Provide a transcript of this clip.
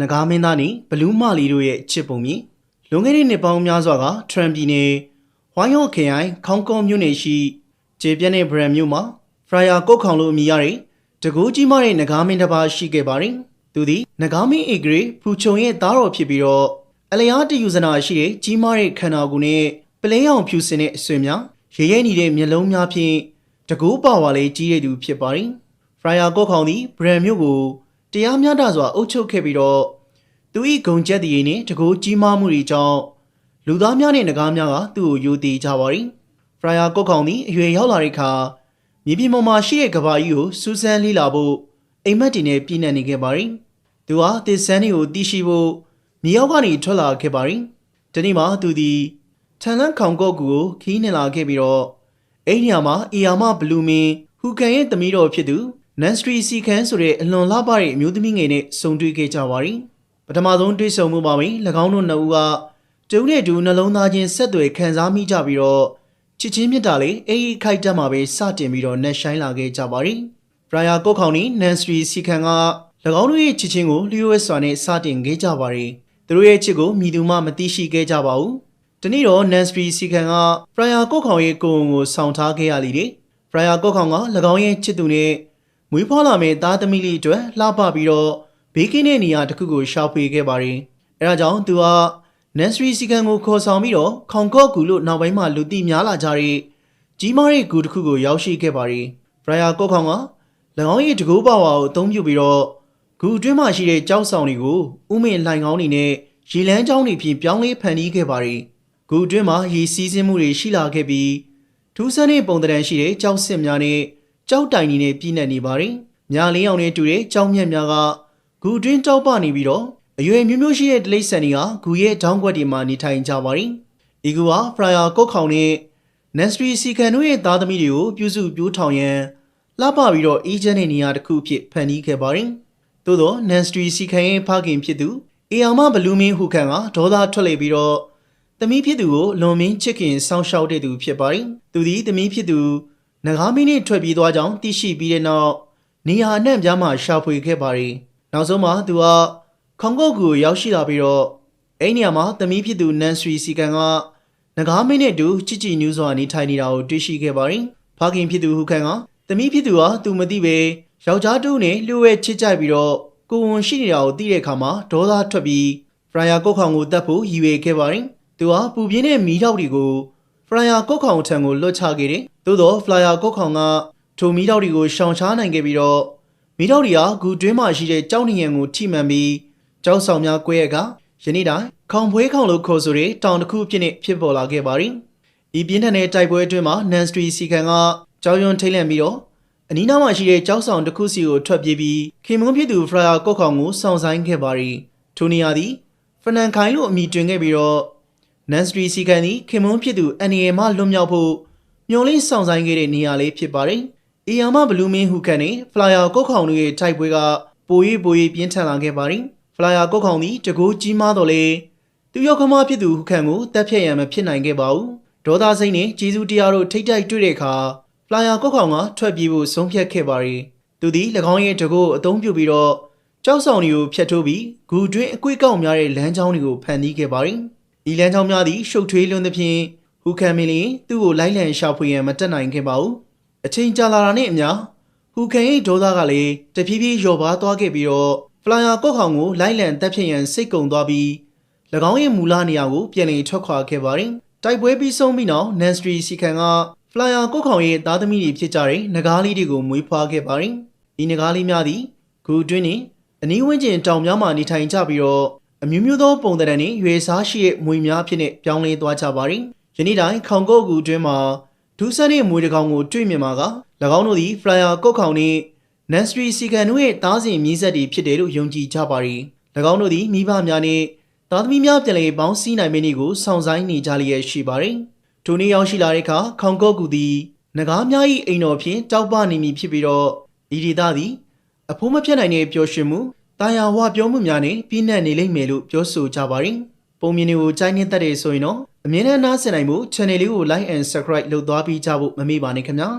နဂါမင်းသားနဲ့ဘလူးမာလီတို့ရဲ့ချစ်ပုံမြင်လွန်ခဲ့တဲ့နှစ်ပေါင်းများစွာကထရမ်ပြည်နယ်ဝိုင်းဟော့ခရိုင်ခေါင်ကုန်းမြို့နယ်ရှိဂျေပြက်နယ်ဘရန်မြို့မှာဖရာယာကုတ်ခေါင်လို့အမည်ရတဲ့တကူကြီးမတဲ့နဂါမင်းတစ်ပါးရှိခဲ့ပါတယ်သူသည်နဂါမင်းဧကရေဖူချုံရဲ့သားတော်ဖြစ်ပြီးတော့အလျားတယူဇနာရှိတဲ့ကြီးမားတဲ့ခန္ဓာကိုယ်နဲ့ပလဲအောင်ဖြူစင်တဲ့အဆွေများရေရဲနေတဲ့မျက်လုံးများဖြင့်တကူပါဝါလေးကြီးတဲ့သူဖြစ်ပါတယ်ဖရာယာကုတ်ခေါင်သည်ဘရန်မြို့ကို တရားမျှတစွာအုပ်ချုပ်ခဲ့ပြီးတော့သူ၏ဂုံကျက်တည်နှင့်တကိုးကြီးမားမှုတွေကြောင့်လူသားများနှင့်နဂါးများကသူ့ကိုယူတည်ကြပါသည်။ဖရာယာကုတ်ခေါင်သည်အရွယ်ရောက်လာတဲ့အခါမြေပြင်ပေါ်မှာရှိတဲ့ကဘာကြီးကိုစူးစမ်းလေ့လာဖို့အိမ်မက်တင်နဲ့ပြည်နှံနေခဲ့ပါသည်။သူဟာတစ်ဆန်းတွေကိုတီးရှိဖို့မြေရောက်ကနေထွက်လာခဲ့ပါသည်။ဒီနေ့မှသူသည်ထန်လန်းခေါင်ကုတ်ကူကိုခီးနှင်လာခဲ့ပြီးတော့အဲ့ဒီနေရာမှာအီယာမဘလူးမင်းဟူကန်ရဲ့သမီးတော်ဖြစ်သူ နန်စထရီစီခန်ဆိုတဲ့အလွန်လှပတဲ့အမျိုးသမီးငယ်နဲ့ဆုံတွေ့ခဲ့ကြပါသည်။ပထမဆုံးတွေ့ဆုံမှုပါပဲ၎င်းတို့နှစ်ဦးကကျုံနဲ့တူနှလုံးသားချင်းဆက်သွယ်ခံစားမိကြပြီးတော့ချစ်ချင်းမြတ်တာလေးအေးအေးခိုက်တက်မှာပဲစတင်ပြီးတော့နှက်ဆိုင်လာခဲ့ကြပါရီဘရာယာကုတ်ခေါင်နဲ့နန်စထရီစီခန်က၎င်းတို့ရဲ့ချစ်ချင်းကိုလျှို့ဝှက်စွာနဲ့စတင်ခဲ့ကြပါရီသူတို့ရဲ့ချစ်ကိုမိသူမှမသိရှိခဲ့ကြပါဘူးတနေ့တော့နန်စထရီစီခန်ကဘရာယာကုတ်ခေါင်ရဲ့ကိုယ်ကိုဆောင်ထားခဲ့ရလိတဲ့ဘရာယာကုတ်ခေါင်က၎င်းရဲ့ချစ်သူနဲ့ မွေးဖွားလာမယ့်သားသမီးလေးအတွက်လှပပြီးတော့ဘေးကင်းတဲ့နေရာတစ်ခုကိုရှာဖွေခဲ့ပါတယ်။အဲဒါကြောင့်သူဟာနန်စရီစီကန်ကိုခေါ်ဆောင်ပြီးတော့ခေါင်ကော့ကူလို့နောက်ပိုင်းမှာလူသိများလာကြတဲ့ကြီးမားတဲ့ကူတစ်ခုကိုရောက်ရှိခဲ့ပါတယ်။ဘရာယာကော့ခေါင်က၎င်းရဲ့တကူပါဝါကိုအသုံးပြုပြီးတော့ဂူအတွင်းမှာရှိတဲ့ကြောက်ဆောင်တွေကိုဥမင်လှိုင်ကောင်းတွေနဲ့ရေလန်းချောင်းတွေဖြင့်ပြောင်းလဲဖန်တီးခဲ့ပါတယ်။ဂူအတွင်းမှာရေစီးဆင်းမှုတွေရှိလာခဲ့ပြီးထူးဆန်းတဲ့ပုံသဏ္ဍာန်ရှိတဲ့ကြောက်စစ်များနဲ့ ကြောက်တိုင်တွေနဲ့ပြည့်နှက်နေပါတယ်။ညာလေးအောင်နဲ့တူတဲ့ကြောက်မြက်များကဂူတွင်းတောက်ပနေပြီးတော့အရွယ်မျိုးမျိုးရှိတဲ့တိရစ္ဆာန်တွေကဂူရဲ့တောင်းကွက်တွေမှာနေထိုင်ကြပါသည်။ဤကူဟာဖရာယာကုတ်ခေါင်နဲ့နန်စထရီစီကန်တို့ရဲ့သားသမီးတွေကိုပြုစုပြိုးထောင်ရန်လှပပြီးတော့အေးချမ်းတဲ့နေရာတစ်ခုအဖြစ်ဖန်တီးခဲ့ပါသည်။သို့သောနန်စထရီစီကန်ရဲ့ဖခင်ဖြစ်သူအေအောင်မဘလူးမင်းဟူခန်ကဒေါသထွက်လေပြီးတော့သမီးဖြစ်သူကိုလွန်မင်းချစ်ခင်စောင့်ရှောက်တဲ့သူဖြစ်ပါသည်။သူသည်သမီးဖြစ်သူ နဂါမင်းနဲ့ထွက်ပြေးသွားကြောင်းသိရှိပြီးတဲ့နောက်နေရာအနှံ့ပြားမှရှာဖွေခဲ့ပါသည်။နောက်ဆုံးမှာသူကခေါင်ကုတ်ကူကိုရောက်ရှိလာပြီးတော့အဲ့နေရာမှာသမီးဖြစ်သူနန်စရီစီကန်ကငကားမင်းနဲ့အတူချစ်ကြည်နူးစွာနေထိုင်နေတာကိုတွေ့ရှိခဲ့ပါတယ်။ဖခင်ဖြစ်သူဟူခန်ကသမီးဖြစ်သူဟာသူမသိပဲယောက်ျားတူနဲ့လျှို့ဝဲချစ်ကြိုက်ပြီးတော့ကိုဝန်ရှိနေတာကိုသိတဲ့အခါမှာဒေါသထွက်ပြီးဖရာယာကုတ်ခေါင်ကိုတတ်ဖို့ရည်ရွယ်ခဲ့ပါတယ်။သူဟာပူပြင်းတဲ့မီးတောက်တွေကို ဖရာယာကုတ်ခေါင်ထံကိုလွတ်ချခဲ့တယ်။သို့တော့ဖရာယာကုတ်ခေါင်ကထိုမီးတောက်တွေကိုရှောင်ရှားနိုင်ခဲ့ပြီးတော့မိတော်ရီဟာဂူတွင်းမှာရှိတဲ့ကြောက်နေရန်ကိုထိမှန်ပြီးကြောက်ဆောင်များကွဲရကယနေ့တိုင်းခေါင်ဖွဲခေါင်လို့ခေါ်ဆိုတဲ့တောင်တစ်ခုဖြစ်နေဖြစ်ပေါ်လာခဲ့ပါသည်။ဤပြင်းထန်တဲ့တိုက်ပွဲအတွင်းမှာနန်စထရီစီကန်ကကြောက်ရွံ့ထိတ်လန့်ပြီးတော့အနီးနားမှာရှိတဲ့ကြောက်ဆောင်တစ်ခုစီကိုထွက်ပြေးပြီးခင်မွန်းဖြစ်သူဖရာယာကုတ်ခေါင်ကိုစောင့်ဆိုင်ခဲ့ပါသည်။ထိုနေရာသည်ဖနန်ခိုင်လို့အမည်တွင်ခဲ့ပြီးတော့ နန်စထရီစီကန်သည်ခင်မွန်းဖြစ်သူအန်နီယေမှလွတ်မြောက်ဖို့မျော်လင့်ဆောင်ဆိုင်ခဲ့တဲ့နေရာလေးဖြစ်ပါတယ်။အီယာမဘလူးမင်းဟူကန်နဲ့ဖလာယာကုတ်ခေါင်တို့ရဲ့တိုက်ပွဲကပို၍ပို၍ပြင်းထန်လာခဲ့ပါသည်ဖလာယာကုတ်ခေါင်သည်တကိုးကြီးမားတော်လေသူရောက်ခမဖြစ်သူဟူကန်ကိုတပ်ဖြတ်ရန်မဖြစ်နိုင်ခဲ့ပါဘူးဒေါသစိတ်နဲ့ဂျေဇူတရားတို့ထိတ်တိုက်တွေ့တဲ့အခါဖလာယာကုတ်ခေါင်ကထွက်ပြေးဖို့ဆုံးဖြတ်ခဲ့ပါသည်သူသည်၎င်းရဲ့တကိုးကိုအသုံးပြုပြီးတော့ကြောက်ဆောင်တွေကိုဖျက်ထိုးပြီးဂူတွင်းအကွေ့ကောက်များတဲ့လမ်းကြောင်းတွေကိုဖန်တီးခဲ့ပါသည် ဤလမ်းကြောင်းများသည်ရှုပ်ထွေးလွန်းသဖြင့်ဟူကန်မင်းလင်သူ့ကိုလိုက်လံရှာဖွေရန်မတက်နိုင်ခဲ့ပါဘူးအချိန်ကြာလာတာနဲ့အမျှဟူကန်ရဲ့ဒေါသကလည်းတဖြည်းဖြည်းလျော့ပါသွားခဲ့ပြီးတော့ဖလာယာကော့ခေါင်ကိုလိုက်လံတက်ဖြတ်ရန်စိတ်ကုံသွားပြီး၎င်းရဲ့မူလနေရာကိုပြန်လည်ထွက်ခွာခဲ့ပါတယ်။တိုက်ပွဲပြီးဆုံးပြီးနောက်နန်စထရီစီကန်ကဖလာယာကော့ခေါင်ရဲ့သားသမီးတွေဖြစ်ကြတဲ့နဂါးလေးတွေကိုမွေးဖွားခဲ့ပါတယ်။ဤနဂါးလေးများသည်ဂူတွင်းနှင့်အနီးဝန်းကျင်တောင်များမှာနေထိုင်ကြပြီးတော့ အမျိုးမျိုးသောပုံသဏ္ဍာန်နှင့်ရွေစားရှိတဲ့မွေများဖြစ်နေပြောင်းလဲသွားကြပါတယ်။ယနေ့တိုင်းခေါင်ကုတ်ကူတွင်းမှာဒူးဆန်ရဲ့မွေတစ်ကောင်ကိုတွေ့မြင်မှာက၎င်းတို့သည်ဖလိုင်ယာကုတ်ခေါင်နှင့်နန်စထရီစီကန်တို့ရဲ့တားစဉ်မြည်ဆက်တွေဖြစ်တယ်လို့ယုံကြည်ကြပါသည်၎င်းတို့သည်မိဘများနှင့်သားသမီးများပြန်လည်ပေါင်းစည်းနိုင်မည်နည်းကိုစောင့်ဆိုင်နေကြလျက်ရှိပါသည်ထိုနေ့ရောက်ရှိလာတဲ့အခါခေါင်ကုတ်ကူသည်ငကားများ၏အိမ်တော်ဖြင့်တောက်ပနေမည်ဖြစ်ပြီးတော့ဤဒေသသည်အဖိုးမပြတ်နိုင်တဲ့ပျော်ရွှင်မှု တာယာဝပြောမှုများနဲ့ပြည့်နှက်နေလိမ့်မယ်လို့ပြောဆိုကြပါသည်ပုံမြင်တွေကိုကြိုက်နေတတ်တယ်ဆိုရင်တော့အမြဲတမ်းနားဆင်နိုင်မှု channel လေးကို like and subscribe လုပ်သွားပြီးကြဖို့မမေ့ပါနဲ့ခင်ဗျာ